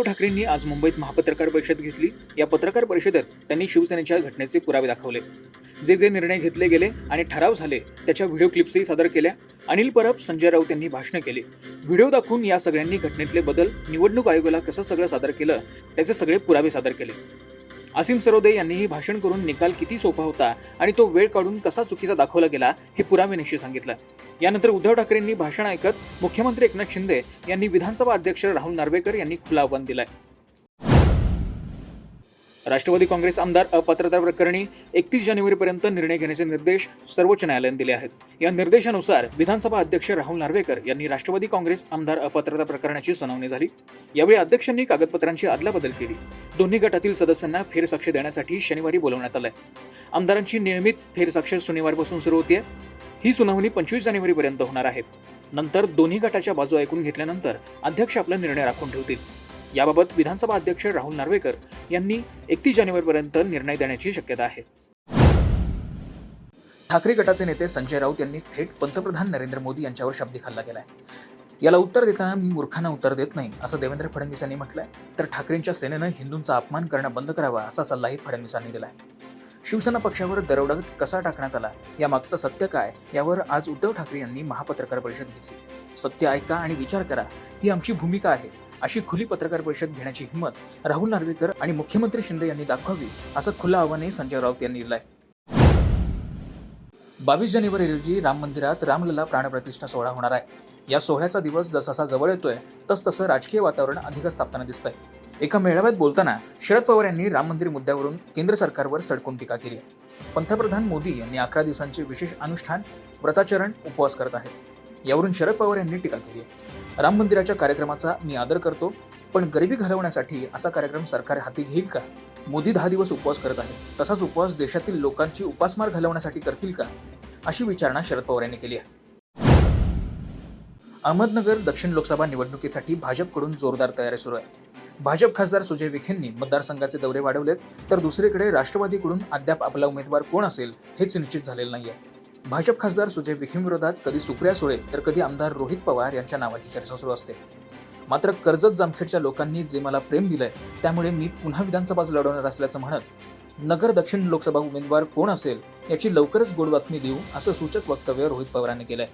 उद्धव ठाकरेंनी आज मुंबईत महापत्रकार परिषद घेतली. या पत्रकार परिषदेत त्यांनी शिवसेनेच्या घटनेचे पुरावे दाखवले. जे जे निर्णय घेतले गेले आणि ठराव झाले त्याच्या व्हिडिओ क्लिप्सही सादर केल्या. अनिल परब संजय राऊत यांनी भाषणं केली. व्हिडिओ दाखवून या सगळ्यांनी घटनेतले बदल निवडणूक आयोगाला कसं सगळं सादर केलं त्याचे सगळे पुरावे सादर केले. असीम सरोदे यांनी हे भाषण करून निकाल किती सोपा होता आणि तो वेळ काढून कसा चुकीचा दाखवला गेला हे पुरावेनिशी सांगितलं. यानंतर उद्धव ठाकरेंनी भाषण ऐकत मुख्यमंत्री एकनाथ शिंदे यांनी विधानसभा अध्यक्ष राहुल नार्वेकर यांनी खुला आव्हान दिलंय. राष्ट्रवादी काँग्रेस आमदार अपात्रता प्रकरणी एकतीस जानेवारीपर्यंत निर्णय घेण्याचे निर्देश सर्वोच्च न्यायालयाने दिले आहेत. या निर्देशानुसार विधानसभा अध्यक्ष राहुल नार्वेकर यांनी राष्ट्रवादी काँग्रेस आमदार अपात्रता प्रकरणाची सुनावणी झाली. यावेळी अध्यक्षांनी कागदपत्रांची अदलाबदल केली. दोन्ही गटातील सदस्यांना फेरसाक्ष देण्यासाठी शनिवारी बोलवण्यात आलंय. आमदारांची नियमित फेरसाक्ष शनिवारपासून सुरू होते ही सुनावणी पंचवीस जानेवारीपर्यंत होणार आहे. नंतर दोन्ही गटाच्या बाजू ऐकून घेतल्यानंतर अध्यक्ष आपला निर्णय राखून ठेवतील. याबाबत विधानसभा अध्यक्ष राहुल नार्वेकर यांनी एकतीस जानेवारीपर्यंत निर्णय देण्याची शक्यता आहे. ठाकरे गटाचे नेते संजय राऊत यांनी थेट पंतप्रधान नरेंद्र मोदी यांच्यावर शब्दी खाल्ला गेलाय. याला उत्तर देताना मी मूर्खांना उत्तर देत नाही असं देवेंद्र फडणवीस यांनी म्हटलंय. तर ठाकरेंच्या सेनेनं हिंदूंचा अपमान करणं बंद करावा असा सल्लाही फडणवीसांनी दिलाय. शिवसेना पक्षावर दरोडा कसा टाकण्यात आला यामागचं सत्य काय यावर आज उद्धव ठाकरे यांनी महापत्रकार परिषद घेतली. सत्य ऐका आणि विचार करा ही आमची भूमिका आहे. अशी खुली पत्रकार परिषद घेण्याची हिंमत राहुल नार्वेकर आणि मुख्यमंत्री शिंदे यांनी दाखवावी असं खुलं आव्हानही संजय राऊत यांनी दिलंय. बावीस जानेवारी रोजी राम मंदिरात रामलला प्राणप्रतिष्ठा सोहळा होणार आहे. या सोहळ्याचा दिवस जसजसा जवळ येतोय तस तसं राजकीय वातावरण अधिकच तापताना दिसतंय. एका मेळाव्यात बोलताना शरद पवार यांनी राम मंदिर मुद्द्यावरून केंद्र सरकारवर सडकून टीका केली. पंतप्रधान मोदी यांनी अकरा दिवसांचे विशेष अनुष्ठान व्रताचरण उपवास करत आहेत. यावरून शरद पवार यांनी टीका केली आहे. राम मंदिराच्या कार्यक्रमाचा मी आदर करतो पण गरिबी घालवण्यासाठी असा कार्यक्रम सरकार हाती घेईल का? मोदी दहा दिवस उपवास करत आहे तसाच उपवास देशातील लोकांची उपासमार घालवण्यासाठी करतील का? अशी विचारणा शरद पवार यांनी केली आहे. अहमदनगर दक्षिण लोकसभा निवडणुकीसाठी भाजपकडून जोरदार तयारी सुरू आहे. भाजप खासदार सुजय विखेंनी मतदारसंघाचे दौरे वाढवलेत तर दुसरीकडे राष्ट्रवादीकडून अद्याप आपला उमेदवार कोण असेल हेच निश्चित झालेलं नाही आहे भाजप खासदार सुजय विखेंविरोधात कधी सुप्रिया सुळे तर कधी आमदार रोहित पवार यांच्या नावाची चर्चा सुरू असते. मात्र कर्जत जामखेडच्या लोकांनी जे मला प्रेम दिलंय त्यामुळे मी पुन्हा विधानसभाच लढवणार असल्याचं म्हणत नगर दक्षिण लोकसभा उमेदवार कोण असेल याची लवकरच गोड बातमी देऊ असं सूचक वक्तव्य रोहित पवारांनी केलंय.